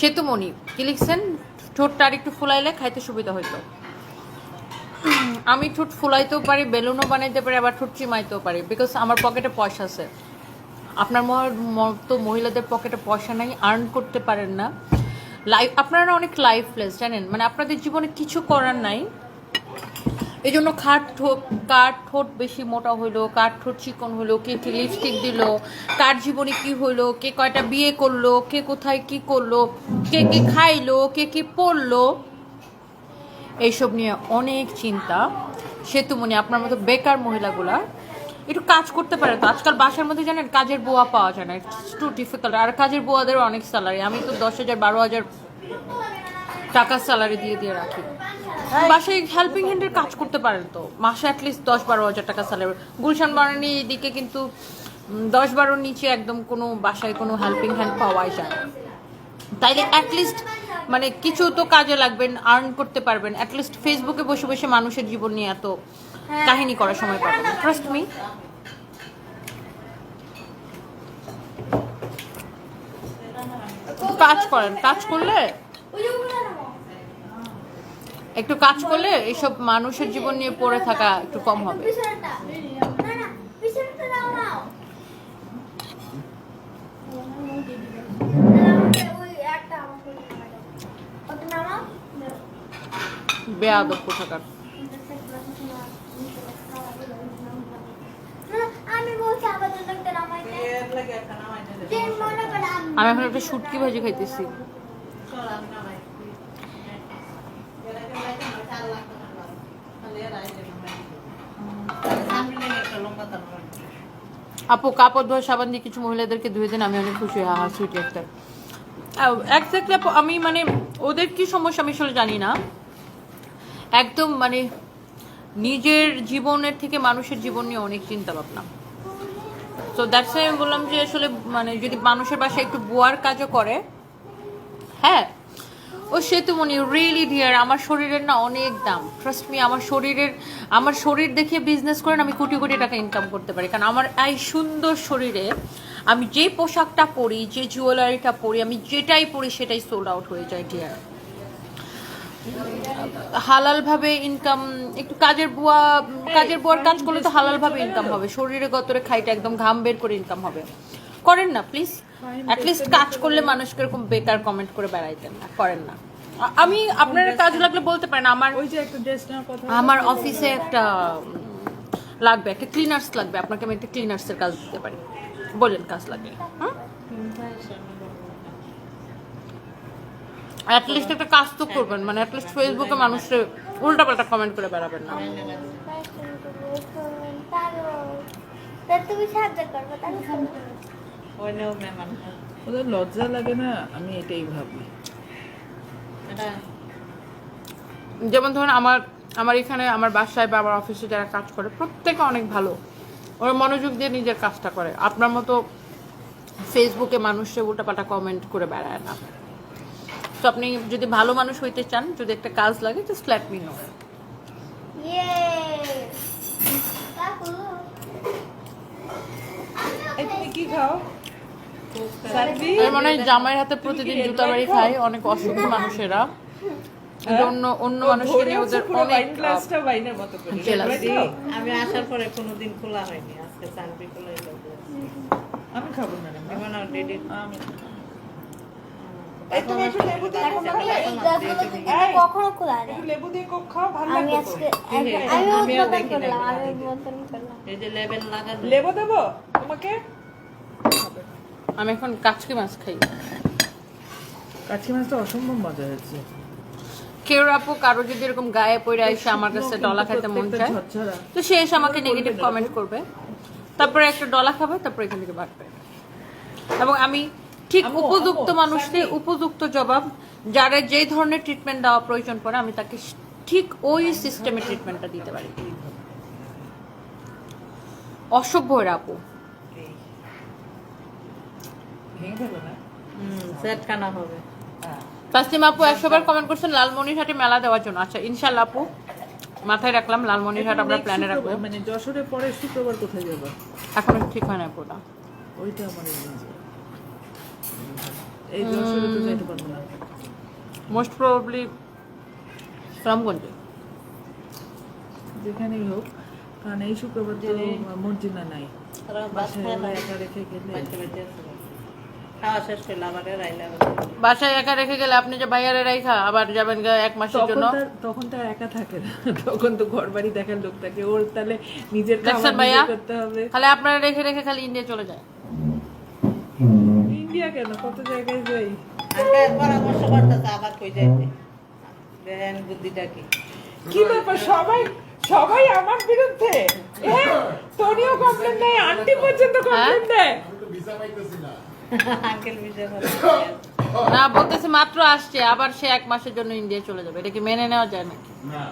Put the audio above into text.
সেতুমণি, কি লিখছেন? ঠোঁটটা আর একটু ফুলাইলে খাইতে সুবিধা হইতো। আমি ঠোঁট ফুলাইতেও পারি, বেলুনও বানাইতে পারি, আবার ঠোঁট চিমাইতেও পারি বিকজ আমার পকেটে পয়সা আছে। আপনার মতো মহিলাদের পকেটে পয়সা নাই আর্ন করতে পারেন না। লাইফ আপনারা অনেক লাইফলেস জানেন? মানে আপনাদের জীবনে কিছু করার নাই এই জন্য খাট ঠোঁট কার ঠোঁট বেশি মোটা হইল কার ঠোঁট চিকন হইল, কে কি লিপস্টিক দিল কার জীবনে কি হইল, কে কয়টা বিয়ে করল, কে কোথায় কি করল, কে কি খাইলো, কে কি পড়ল, এইসব নিয়ে অনেক চিন্তা। সেতু মনে আপনার মতো বেকার মহিলাগুলা একটু কাজ করতে পারে তো। আজকাল বাসার মধ্যে জানেন, কাজের বোয়া পাওয়া যায় না টু ডিফিকাল্ট আর কাজের বোয়াদেরও অনেক স্যালারি আমি তো দশ হাজার, বারো হাজার টাকার স্যালারি দিয়ে দিয়ে রাখি। বাসায় হেল্পিং হ্যান্ডের কাজ করতে পারেন তো। মাসে অ্যাটলিস্ট দশ বারো হাজার টাকা স্যালারি গুলশান বানানি এদিকে কিন্তু দশ বারোর নিচে একদম কোনো বাসায় কোনো হেল্পিং হ্যান্ড পাওয়াই যায় না। তাইলে অ্যাটলিস্ট মানে কিছু তো কাজে লাগবেন আর্ন করতে পারবেন। অ্যাটলিস্ট ফেসবুকে বসে বসে মানুষের জীবন নিয়ে এত কাহিনী করার সময় পাবেন। ট্রাস্ট মি কাজ করেন। কাজ করলে একটু কাজ করলে এইসব মানুষের জীবন নিয়ে পড়ে থাকা একটু কম হবে। আমি এখন একটা শুটকি ভাজি খাইতেছি। আপু, কাপড় ধোয়া, সাবান দিয়ে কিছু মহিলাদেরকে ধুয়ে দেন, আমি অনেক খুশি হ্যাঁ হ্যাঁ সুইট একটা। একজাক্টলি আপু, আমি মানে ওদের কি সমস্যা আমি আসলে জানি না। একদম মানে নিজের জীবনের থেকে মানুষের জীবন নিয়ে অনেক চিন্তা ভাবনা। তো দ্যাটস আমি বললাম যে আসলে মানে যদি মানুষের বাসায় একটু বুয়ার কাজও করে হ্যাঁ ও সেতু মনি রিয়েলি ডিয়ার আমার শরীরের না অনেক দাম। ট্রাস্ট মি আমার শরীরের, আমার শরীর দেখে বিজনেস করেন, আমি কোটি কোটি টাকা ইনকাম করতে পারি। কারণ আমার এই সুন্দর শরীরে আমি যে পোশাকটা পরি, যে জুয়েলারিটা পরি, আমি যেটাই পরি, সেটাই সোল্ড আউট হয়ে যায় ডিয়ার হালালভাবে ইনকাম একটু কাজের বুয়া, কাজের বুয়ার কাজ করলে তো হালালভাবে ইনকাম হবে। শরীরে গতরে খাইটা একদম ঘাম বের করে ইনকাম হবে। করেন না প্লিজ অ্যাটলিস্ট কাজ করলে মানুষকে এরকম বেকার কমেন্ট করে বেড়াইতেন না করেন না। আমি আপনার কাজ লাগলে বলতে পারেন আমার ওই যে একটা ড্রেস নেওয়ার কথা আমার অফিসে একটা লাগবে একটা ক্লিনার্স লাগবে আপনাকে আমি একটা ক্লিনার্সের কাজ দিতে পারি। বলেন কাজ লাগবে হুম? অ্যাটলিস্ট একটা কাজ তো করবেন মানে অ্যাটলিস্ট ফেসবুকে মানুষের উল্টাপাল্টা কমেন্ট করে বেড়াবেন না। তুমি সাহায্য করবে ওদের লজ্জা লাগে না আমি এটাই ভাবি। যেমন ধরুন আমার আমার এখানে আমার বাসায় বা আমার অফিসে যারা কাজ করে প্রত্যেকে অনেক ভালো। ওরা মনোযোগ দিয়ে নিজের কাজটা করে। আপনার মতো ফেসবুকে মানুষে উল্টাপাল্টা কমেন্ট করে বেড়ায় না। তো আপনি যদি ভালো মানুষ হইতে চান যদি একটা কাজ লাগে জাস্ট লেট মি নো তুমি কি খাও? মানে জামাইয়ের হাতে প্রতিদিন জুতা বাড়ি খায় অনেক অসুখী মানুষেরা। অন্য অন্য মানুষকে নিয়ে ওদের অনেক গ্লাসটা ওয়াইনের মতো করে। আমি আসার পরে কোনোদিন খোলা হয়নি আজকে সানবি খোলা হইল আমি খাব না ডেডি আমি না। করলাম আমি লেবু দেবো তোমাকে? আমি এখন কাচকি মাছ খাই। কাঠি মাছটা অসম্ভব মজা হয়েছে। কেউ আপু কারও যদি এরকম গায়ে পড়ে এসে আমার কাছে ডলা খাইতে মন চায় তো সে এসে আমাকে নেগেটিভ কমেন্ট করবে। তারপরে একটা ডলা খাবে তারপরে এখান থেকে বাড়বে এবং আমি ঠিক উপযুক্ত মানুষকে উপযুক্ত জবাব যারা যে ধরনের ট্রিটমেন্ট দেওয়া প্রয়োজন পড়ে আমি তাকে ঠিক ওই সিস্টেমে ট্রিটমেন্টটা দিতে পারি। অসভ্য এরা আপু। সেট কানা হবে। হ্যাঁ। তাসলিম আপু একশো বার কমেন্ট করছেন লালমনিরহাটে মেলা দেওয়ার জন্য। আচ্ছা ইনশাল্লাহ আপু মাথায় রাখলাম লালমনিরহাট আমরা প্ল্যানে রাখব। মানে যশোরে পরে শুক্রবার কোথায় যাব? এখনও ঠিক হয় না পুরোটা ওইটা আমার এই যশোরে তো যাইতে পারব না। মোস্ট প্রবাবলি রামগঞ্জে। যেখানেই হোক কারণ এই শুক্রবার তো মর্জিনা নাই। বাসায় একা রেখে গেলে বাড়িতে বাড়িতে আছে বাস। খাওয়া শেষ করলে আবার রাইলে বাসায় একা রেখে গেলে আপনি যে ভাইয়ারে রাইখা আবার যাবেন এক মাসের জন্য? তখন তার একা থাকে না। তখন তো ঘর বাড়ি দেখার লোক থাকে। ওর তাহলে নিজের ভাইয়া? করতে হবে। খালি আপনারা রেখে রেখে খালি ইন্ডিয়া চলে যায়। ইন্ডিয়া কেন? কত জায়গায় যাই? আগে পরামর্শ করতেছে আবার কই যাইতে? দেখেন বুদ্ধিটা কি। কি ব্যাপার? সবাই সবাই আমার বিরুদ্ধে? হ্যাঁ কমপ্লেন দেয় আন্টি পর্যন্ত কমপ্লেন দেয় আঙ্কেল বিজয় না বলতেছে মাত্র আসছে আবার সে এক মাসের জন্য ইন্ডিয়া চলে যাবে। এটা কি মেনে নেওয়া যায় নাকি? না।